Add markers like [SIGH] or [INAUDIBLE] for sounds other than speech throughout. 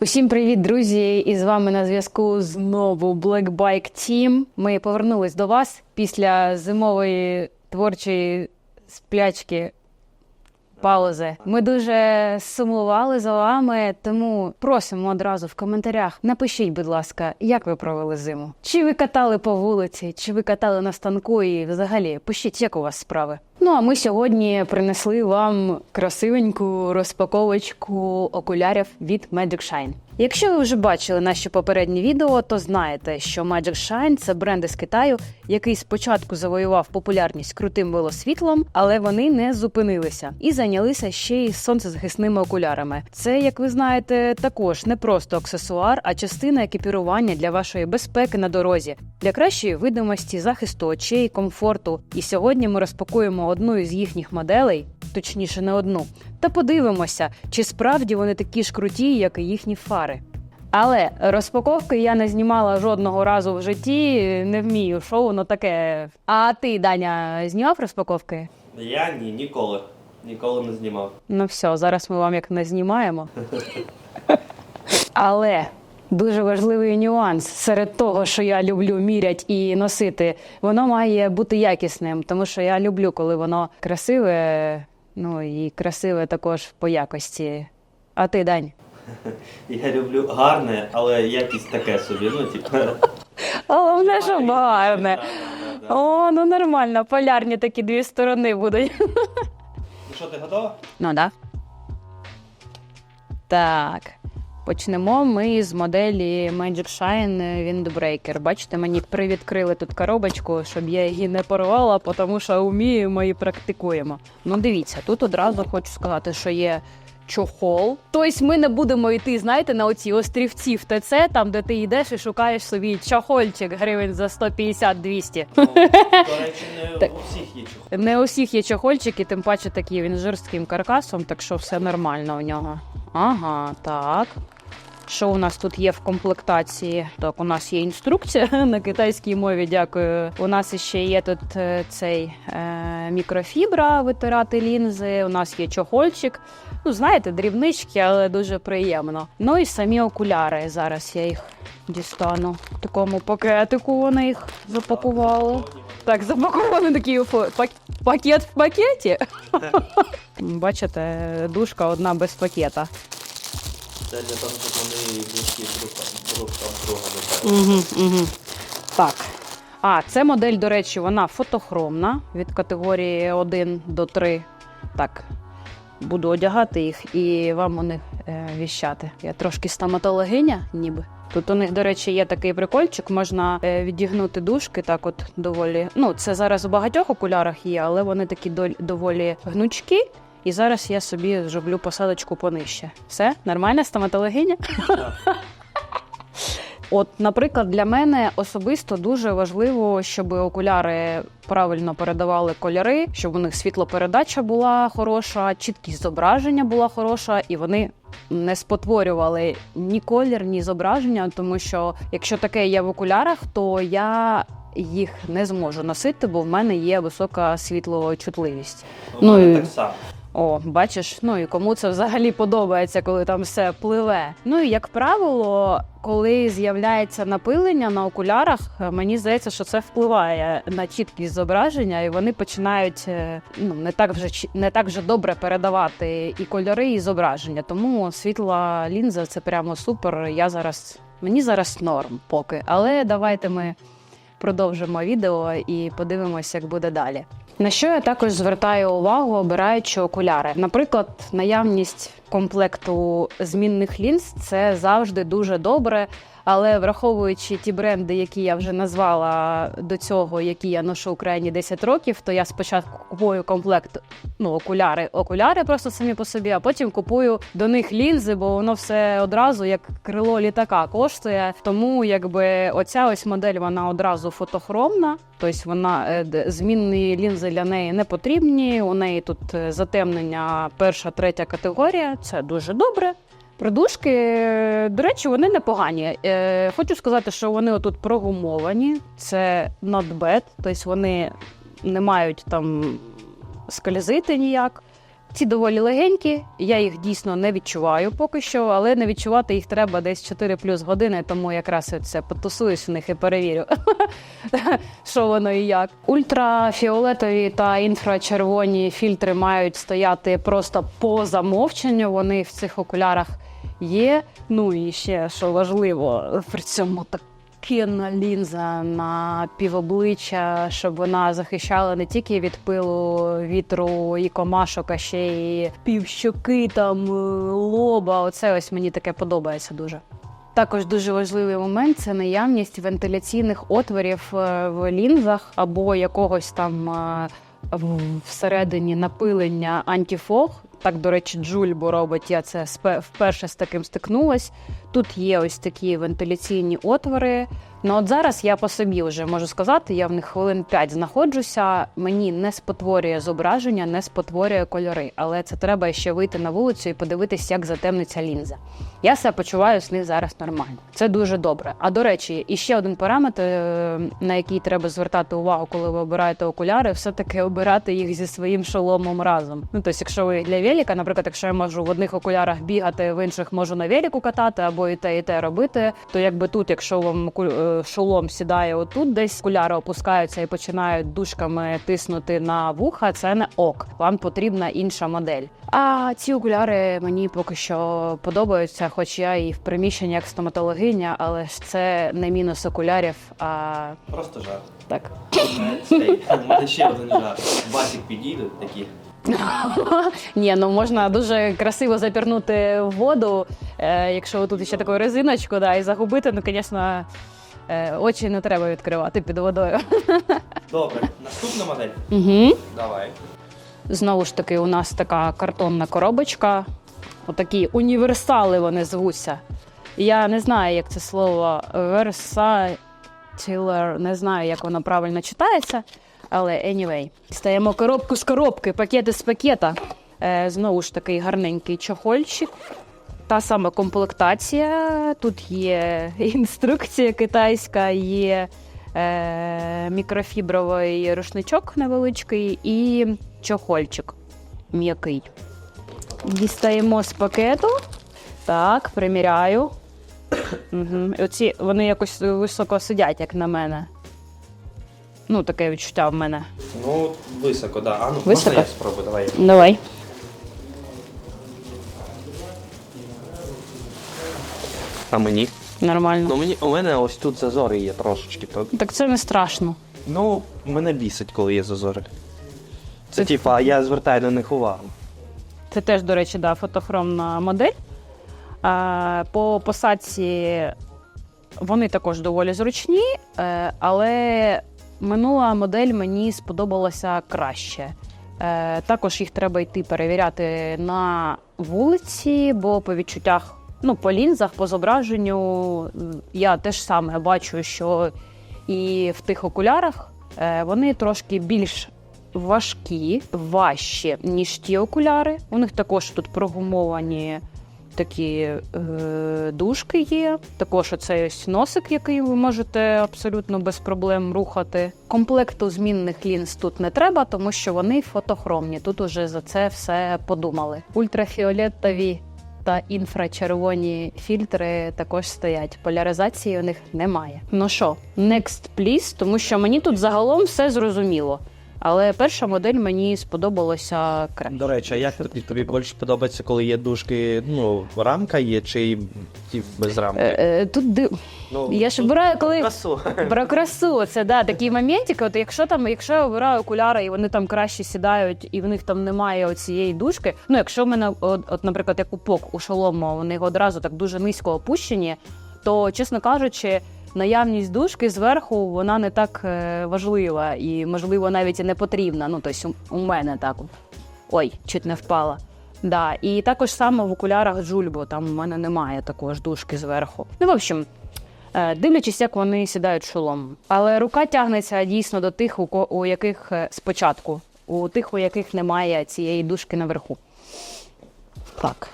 Усім привіт, друзі! І з вами на зв'язку знову Black Bike Team. Ми повернулись до вас після зимової творчої сплячки. Паузи. Ми дуже сумували за вами, тому просимо одразу в коментарях. Напишіть, будь ласка, як ви провели зиму? Чи ви катали по вулиці, чи ви катали на станку і взагалі пишіть, як у вас справи. Ну а ми сьогодні принесли вам красивеньку розпаковочку окулярів від Magic Shine. Якщо ви вже бачили наші попередні відео, то знаєте, що Magic Shine – це бренд із Китаю, який спочатку завоював популярність крутим велосвітлом, але вони не зупинилися і зайнялися ще й сонцезахисними окулярами. Це, як ви знаєте, також не просто аксесуар, а частина екіпірування для вашої безпеки на дорозі, для кращої видимості, захисту очей, комфорту. І сьогодні ми розпакуємо одну із їхніх моделей, точніше, не одну, та подивимося, чи справді вони такі ж круті, як і їхні фари. Але розпаковки я не знімала жодного разу в житті, не вмію, що воно таке. А ти, Даня, знімав розпаковки? Я ні, ніколи. Ніколи не знімав. Ну все, зараз ми вам як не знімаємо. Але дуже важливий нюанс серед того, що я люблю мірять і носити, воно має бути якісним, тому що я люблю, коли воно красиве, ну і красиве також по якості. А ти, Дань? [LAUGHS] Я люблю гарне, але якість таке собі. Ну, типу. [LAUGHS] Головне, що гарне. О, ну нормально, полярні такі дві сторони будуть. Ну що, ти готова? Ну да. Так. Почнемо ми з моделі Magic Shine Windbreaker. Бачите, мені привідкрили тут коробочку, щоб я її не порвала, тому що вміємо і практикуємо. Ну, дивіться, тут одразу хочу сказати, що є чохол. Тобто ми не будемо йти, знаєте, на оці острівці в ТЦ, там, де ти йдеш і шукаєш собі чохольчик гривень за 150-200. Ну, до речі, не [LAUGHS] Так. у всіх є чого. Не у всіх є чохольчики, тим паче такий він з жорстким каркасом, так що все нормально у нього. Ага, так. Що у нас тут є в комплектації? Так, у нас є інструкція [LAUGHS] на китайській мові. Дякую. У нас ще є тут е, цей е, мікрофібра витирати лінзи. У нас є чохольчик. Ну, знаєте, дрібнички, але дуже приємно. Ну і самі окуляри. Зараз я їх дістану. В такому пакетику вони їх запакували. Так, запакований такий пакет в пакеті. [LAUGHS] Бачите, дужка одна без пакета. Це для того, щоб вони близькі друг друга Угу. Так. А, це модель, до речі, вона фотохромна від категорії 1 до 3. Так. Буду одягати їх і вам них е, віщати. Я трошки стоматологиня, ніби. Тут у них, до речі, є такий прикольчик, можна е, відігнути дужки так от доволі. Ну, це зараз у багатьох окулярах є, але вони такі доволі гнучкі. І зараз я собі зроблю посадочку понижче. Все, нормальна стоматологиня? [LAUGHS] От, наприклад, для мене особисто дуже важливо, щоб окуляри правильно передавали кольори, щоб у них світлопередача була хороша, чіткість зображення була хороша, і вони не спотворювали ні колір, ні зображення. Тому що якщо таке є в окулярах, то я їх не зможу носити, бо в мене є висока світлочутливість. У Ну, і- так само. О, бачиш, ну і кому це взагалі подобається, коли там все пливе. Ну і як правило, коли з'являється напилення на окулярах, е, мені здається, що це впливає на чіткість зображення, і вони починають е, ну не так вже не так вже добре передавати і кольори, і зображення. Тому світла лінза це прямо супер. Я зараз мені зараз норм поки, але давайте ми продовжимо відео і подивимося, як буде далі. На що я також звертаю увагу, обираючи окуляри. Наприклад, наявність комплекту змінних лінз це завжди дуже добре. Але враховуючи ті бренди, які я вже назвала до цього, які я ношу в Україні 10 років, то я спочатку купую комплект ну, окуляри, окуляри просто самі по собі, а потім купую до них лінзи, бо воно все одразу як крило літака коштує. Тому якби оця ось модель вона одразу фотохромна, тобто вона е, змінні лінзи для неї не потрібні. У неї тут е, затемнення перша, третя категорія. Це дуже добре. Придушки, до речі, вони непогані. Е, хочу сказати, що вони отут прогумовані. Це not bad, тобто вони не мають там скользити ніяк. Ці доволі легенькі, я їх дійсно не відчуваю поки що, але не відчувати їх треба десь 4 плюс години, тому якраз це потусуюсь у них і перевірю, [LAUGHS] що воно і як. Ультрафіолетові та інфрачервоні фільтри мають стояти просто по замовченню. Вони в цих окулярах є. Ну і ще що важливо, при цьому так. Кінна лінза на півобличчя, щоб вона захищала не тільки від пилу, вітру і комашок, а ще й півщоки, там е, лоба. Оце ось мені таке подобається дуже. Також дуже важливий момент це наявність вентиляційних отворів е, в лінзах або якогось там е, всередині напилення антифог. Так, до речі, джульбу робить. Я це вперше з таким стикнулась. Тут є ось такі вентиляційні отвори. Ну от зараз я по собі вже можу сказати, я в них хвилин 5 знаходжуся. Мені не спотворює зображення, не спотворює кольори. Але це треба ще вийти на вулицю і подивитись, як затемниться лінза. Я себе почуваю з них зараз нормально. Це дуже добре. А до речі, і ще один параметр, е, на який треба звертати увагу, коли ви обираєте окуляри, все-таки обирати їх зі своїм шоломом разом. Ну тобто, якщо ви для велика, наприклад, якщо я можу в одних окулярах бігати, в інших можу на велику катати або і те, і те робити, то якби тут, якщо вам е, шолом сідає отут, десь окуляри опускаються і починають дужками тиснути на вуха, це не ок. Вам потрібна інша модель. А ці окуляри мені поки що подобаються, хоч я і в приміщенні як стоматологиня, але ж це не мінус окулярів, а Просто жарт. так. У мене ще один жарт. Басик підійдуть такі. [LAUGHS] Ні, ну можна дуже красиво запірнути в воду, е, якщо тут ще таку резиночку, да, і загубити, ну, звісно, е, очі не треба відкривати під водою. [LAUGHS] Добре, наступна модель. Угу. Давай. Знову ж таки, у нас така картонна коробочка. Отакі універсали вони звуться. Я не знаю, як це слово versatile, не знаю, як воно правильно читається. Але anyway. Стаємо коробку з коробки, пакети з пакета. Е, знову ж такий гарненький чохольчик. Та сама комплектація. Тут є [LAUGHS] інструкція китайська, є е, мікрофібровий рушничок невеличкий і чохольчик м'який. Дістаємо з пакету. Так, приміряю. Угу. Оці вони якось високо сидять, як на мене. Ну, таке відчуття в мене. Ну, високо, да. А ну, Високо? можна я спробую, давай. Давай. А мені? Нормально. Ну мені у мене ось тут зазори є трошечки. То... Так це не страшно. Ну, мене бісить, коли є зазори. Це типа, я звертаю на них увагу. Це теж, до речі, да, фотохромна модель. А, по посадці вони також доволі зручні, е, але минула модель мені сподобалася краще. Е, Також їх треба йти перевіряти на вулиці, бо по відчуттях, ну, по лінзах, по зображенню, я теж саме бачу, що і в тих окулярах е, вони трошки більш важкі, важчі, ніж ті окуляри. У них також тут прогумовані такі е, дужки є. Також оцей ось носик, який ви можете абсолютно без проблем рухати. Комплекту змінних лінз тут не треба, тому що вони фотохромні. Тут уже за це все подумали. Ультрафіолетові та інфрачервоні фільтри також стоять. Поляризації у них немає. Ну що, next please, тому що мені тут загалом все зрозуміло. Але перша модель мені сподобалася краще. До речі, а як тобі, тобі більше подобається, коли є дужки, ну, рамка є чи ті без рамки? Е, е, Тут ди... ну, я ж обираю, коли красу. [LAUGHS] про красу. Це да, такі моментики. От якщо там, якщо я обираю окуляри, і вони там краще сідають, і в них там немає оцієї дужки. Ну, якщо в мене, от, от наприклад, як у пок у шолому, вони одразу так дуже низько опущені, то чесно кажучи. Наявність дужки зверху вона не так е, важлива і, можливо, навіть і не потрібна. Ну, тобто у, мене так. Ой, чуть не впала. Да. І також саме в окулярах Джульбо, там у мене немає також дужки зверху. Ну, в общем, е, дивлячись, як вони сідають шолом. Але рука тягнеться дійсно до тих, у, яких е, спочатку, у тих, у яких немає цієї дужки наверху. Так.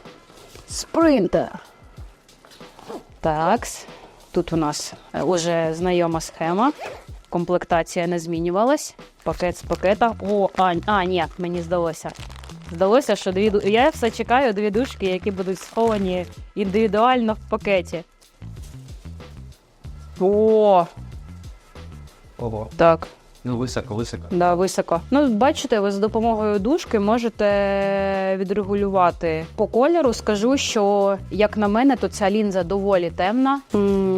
Спринтер. Так. Тут у нас вже уже знайома схема. Комплектація не змінювалась. Пакет з пакета. О, а, а ні, мені здалося. Здалося, що дві я все чекаю дві дужки, які будуть сховані індивідуально в пакеті. О, Ого. так. Ну, високо, високо. Да, високо. Ну, бачите, ви з допомогою дужки можете відрегулювати по кольору. Скажу, що як на мене, то ця лінза доволі темна.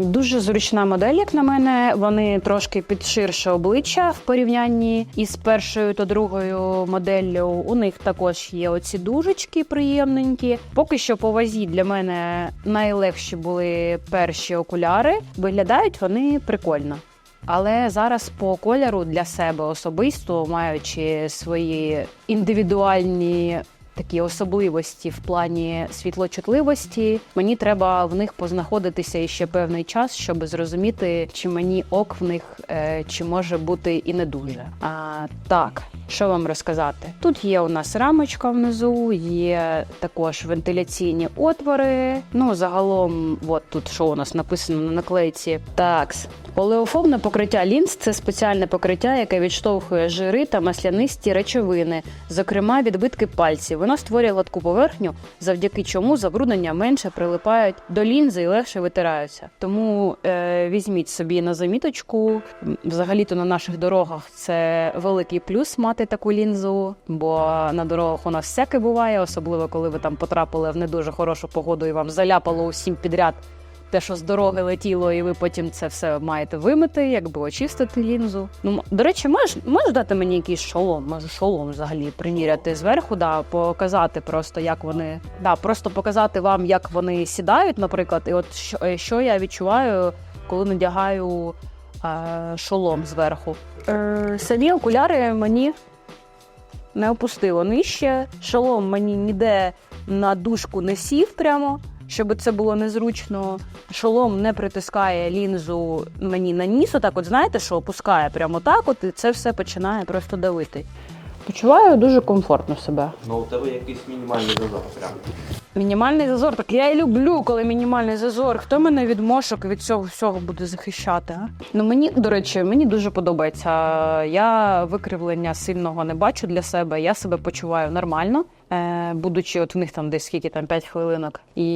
Дуже зручна модель, як на мене. Вони трошки під ширше обличчя в порівнянні із першою та другою моделлю. У них також є оці дужечки приємненькі. Поки що по вазі для мене найлегші були перші окуляри. Виглядають вони прикольно. Але зараз по кольору для себе особисто, маючи свої індивідуальні такі особливості в плані світлочутливості, мені треба в них познаходитися іще певний час, щоб зрозуміти, чи мені ок в них, е, чи може бути і не дуже. А, так, що вам розказати? Тут є у нас рамочка внизу, є також вентиляційні отвори. Ну, загалом, от тут що у нас написано на наклейці. Такс. Олеофобне покриття лінз це спеціальне покриття, яке відштовхує жири та маслянисті речовини, зокрема відбитки пальців. Воно створює гладку поверхню, завдяки чому забруднення менше прилипають до лінзи і легше витираються. Тому е, візьміть собі на заміточку. Взагалі-то на наших дорогах це великий плюс мати таку лінзу, бо на дорогах у нас всяке буває, особливо коли ви там потрапили в не дуже хорошу погоду і вам заляпало усім підряд те, що з дороги летіло, і ви потім це все маєте вимити, якби очистити лінзу. Ну, до речі, можеш, можеш дати мені якийсь шолом? Може, шолом взагалі приміряти зверху, да, показати просто, як вони. Да, просто показати вам, як вони сідають, наприклад, і от що, е, що я відчуваю, коли надягаю е, шолом зверху. Е, самі окуляри мені не опустило нижче. Шолом мені ніде на дужку не сів прямо, щоб це було незручно. Шолом не притискає лінзу мені на ніс. Отак, от знаєте, що опускає прямо так, от і це все починає просто давити. Почуваю дуже комфортно себе. Ну, у тебе якийсь мінімальний зазор прям. Мінімальний зазор, так я і люблю, коли мінімальний зазор. Хто мене від мошок від цього всього буде захищати? А? Ну мені, до речі, мені дуже подобається. Я викривлення сильного не бачу для себе. Я себе почуваю нормально, е, будучи от в них там десь скільки там 5 хвилинок. І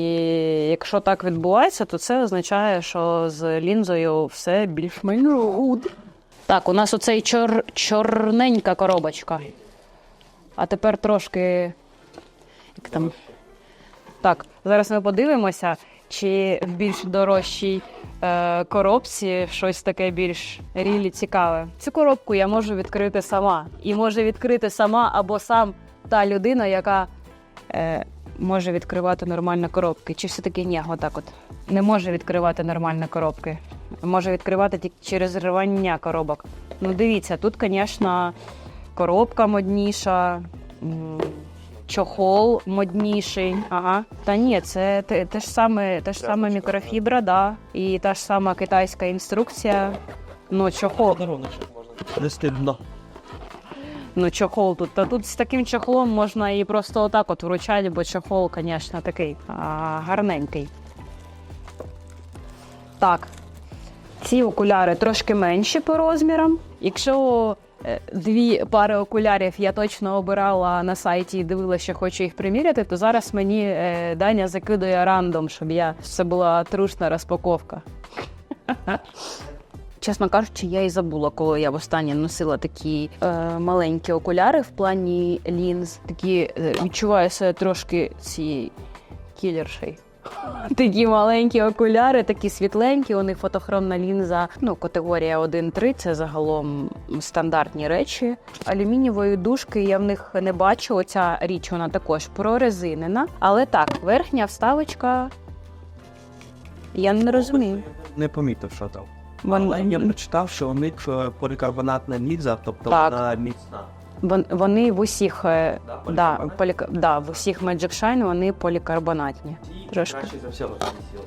якщо так відбувається, то це означає, що з лінзою все більш-менш гуд. Так, у нас оцей чор... чорненька коробочка. А тепер трошки. Як там? Так, зараз ми подивимося, чи в більш дорожчій е, коробці щось таке більш рілі цікаве. Цю коробку я можу відкрити сама. І може відкрити сама або сам та людина, яка е, може відкривати нормально коробки. Чи все-таки ні, отак от. Не може відкривати нормально коробки. Може відкривати тільки через рвання коробок. Ну, дивіться, тут, звісно, коробка модніша. чохол модніший. Ага. Та ні, це те, те ж саме, те ж саме мікрофібра, да. І та ж сама китайська інструкція. Ну, чохол, Не стидно. ну чохол тут. Та тут з таким чохлом можна і просто отак от вручати, бо чохол, звісно, такий а, гарненький. Так. Ці окуляри трошки менші по розмірам. Якщо е, дві пари окулярів я точно обирала на сайті і дивилася, що хочу їх приміряти, то зараз мені е, Даня закидує рандом, щоб я це була трушна розпаковка. [LAUGHS] Чесно кажучи, я і забула, коли я востаннє носила такі е, маленькі окуляри в плані лінз. Такі е, відчуваю себе трошки ці кілершей. Такі маленькі окуляри, такі світленькі. У них фотохромна лінза. Ну, категорія 1-3 це загалом стандартні речі. Алюмінієвої дужки я в них не бачу. Оця річ вона також прорезинена. Але так, верхня вставочка. Я не розумію. Не помітив, що там. Вон, Але я прочитав, що у них е, полікарбонатна лінза, тобто Так. вона міцна. Вон- вони в усіх, е, Да, поліка, да, в усіх Magic Shine вони полікарбонатні. Трошки. краще за все.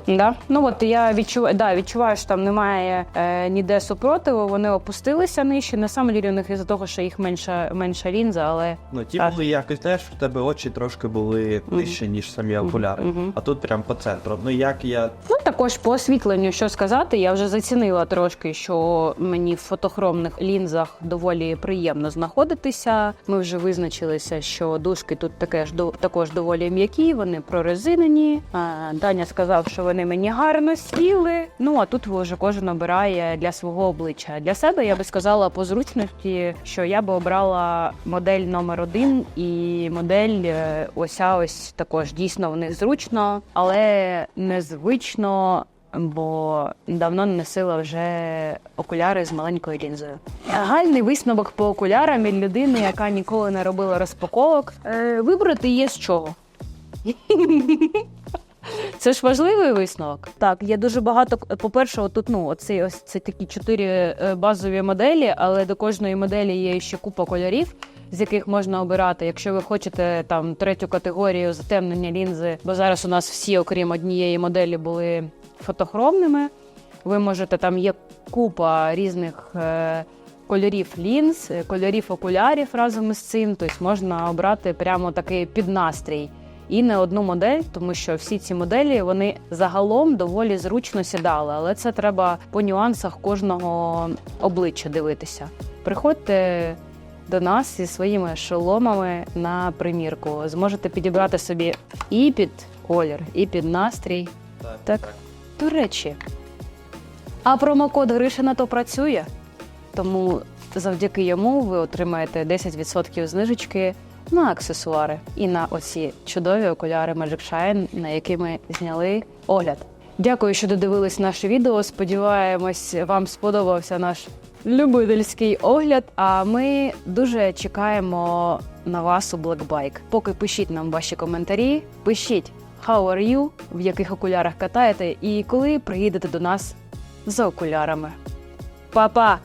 Да? Ну от я відчуваю, да, відчуваю, що там немає е, ніде супротиву. Вони опустилися нижче. На самом деле у них із-за того, що їх менша, менша лінза, але Ну, ті Так. були якось, знаєш, в тебе очі трошки були нижче, ніж самі окуляри. мгм. А тут прям по центру. Ну як я. ну також по освітленню, що сказати, я вже зацінила трошки, що мені в фотохромних лінзах доволі приємно знаходитися. Подивилися. Ми вже визначилися, що дужки тут таке ж до- також доволі м'які, вони прорезинені. Даня сказав, що вони мені гарно сіли. Ну а тут вже кожен обирає для свого обличчя. Для себе я би сказала по зручності, що я би обрала модель номер один і модель е, ося ось також дійсно в них зручно, але незвично. Бо давно не носила вже окуляри з маленькою лінзою. Гальний висновок по окулярам від людини, яка ніколи не робила розпаковок. Е, вибрати є з чого. [LAUGHS] Це ж важливий висновок. Так, є дуже багато. По-перше, тут ну оці ось це такі чотири е, базові моделі, але до кожної моделі є ще купа кольорів. З яких можна обирати, якщо ви хочете там третю категорію затемнення лінзи, бо зараз у нас всі, окрім однієї моделі, були фотохромними. Ви можете там є купа різних е, кольорів лінз, е, кольорів окулярів разом із цим. Тобто можна обрати прямо такий під настрій. І не одну модель, тому що всі ці моделі вони загалом доволі зручно сідали, але це треба по нюансах кожного обличчя дивитися. Приходьте до нас зі своїми шоломами на примірку. Зможете підібрати собі і під колір, і під настрій. Так. До речі, а промокод Гришина то працює, тому завдяки йому ви отримаєте 10% знижечки на аксесуари і на оці чудові окуляри Magic Shine, на які ми зняли огляд. Дякую, що додивились наше відео. Сподіваємось, вам сподобався наш любительський огляд. А ми дуже чекаємо на вас у Blackbike. Поки пишіть нам ваші коментарі, пишіть How are you, в яких окулярах катаєте, і коли приїдете до нас за окулярами. Па-па!